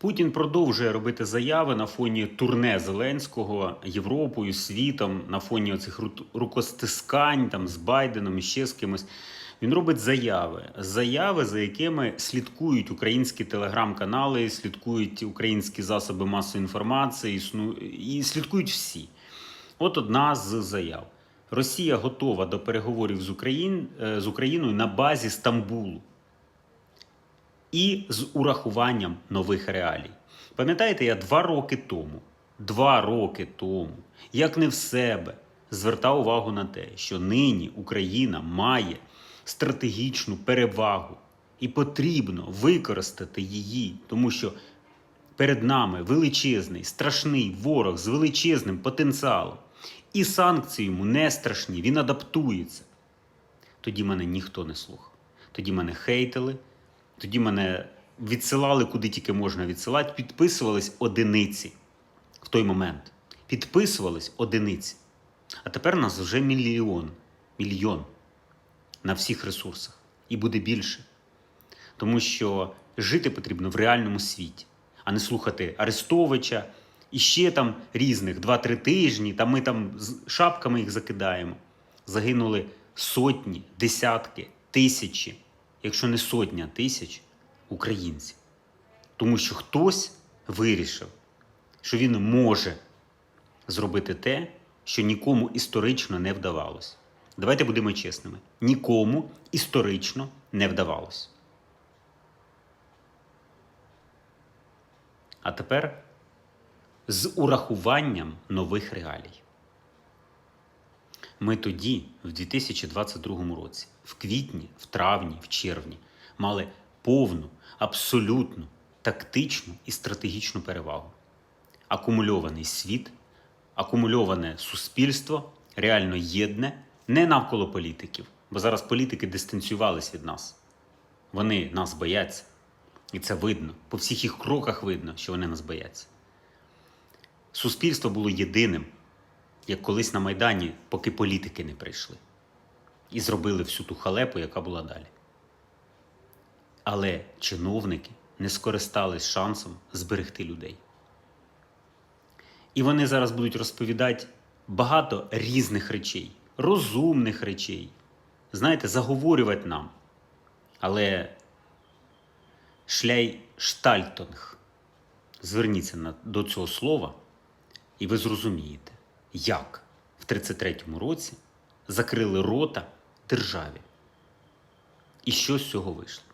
Путін продовжує робити заяви на фоні турне Зеленського Європою, світом, на фоні оцих рукостискань там з Байденом і ще з кимось. Він робить заяви, заяви, за якими слідкують українські телеграм-канали, слідкують українські засоби масової інформації, і слідкують всі. От одна з заяв. Росія готова до переговорів з, Україн, е, з Україною на базі Стамбулу і з урахуванням нових реалій. Пам'ятаєте, я два роки тому, два роки тому, як не в себе, звертав увагу на те, що нині Україна має стратегічну перевагу і потрібно використати її, тому що перед нами величезний, страшний ворог з величезним потенціалом. І санкції йому не страшні, він адаптується. Тоді мене ніхто не слухав. Тоді мене хейтили, тоді мене відсилали куди тільки можна відсилати, підписувались одиниці в той момент. Підписувались одиниці. А тепер нас вже мільйон. Мільйон на всіх ресурсах. І буде більше. Тому що жити потрібно в реальному світі, а не слухати Арестовича і ще там різних 2-3 тижні, та ми там з шапками їх закидаємо. Загинули сотні, десятки, тисячі, якщо не сотня тисяч українців. Тому що хтось вирішив, що він може зробити те, що нікому історично не вдавалось. Давайте будемо чесними: нікому історично не вдавалось. А тепер з урахуванням нових реалій. Ми тоді, в 2022 році, в квітні, в травні, в червні, мали повну, абсолютну, тактичну і стратегічну перевагу. Акумульований світ, акумульоване суспільство, реально єдне, не навколо політиків, бо зараз політики дистанціювались від нас. Вони нас бояться. І це видно. По всіх їх кроках видно, що вони нас бояться. Суспільство було єдиним, як колись на Майдані, поки політики не прийшли. І зробили всю ту халепу, яка була далі. Але чиновники не скористались шансом зберегти людей. І вони зараз будуть розповідати багато різних речей, розумних речей. Знаєте, заговорювати нам. Але шляй штальтонг. Зверніться до цього слова, і ви зрозумієте, як в 33-му році закрили рота державі. І що з цього вийшло.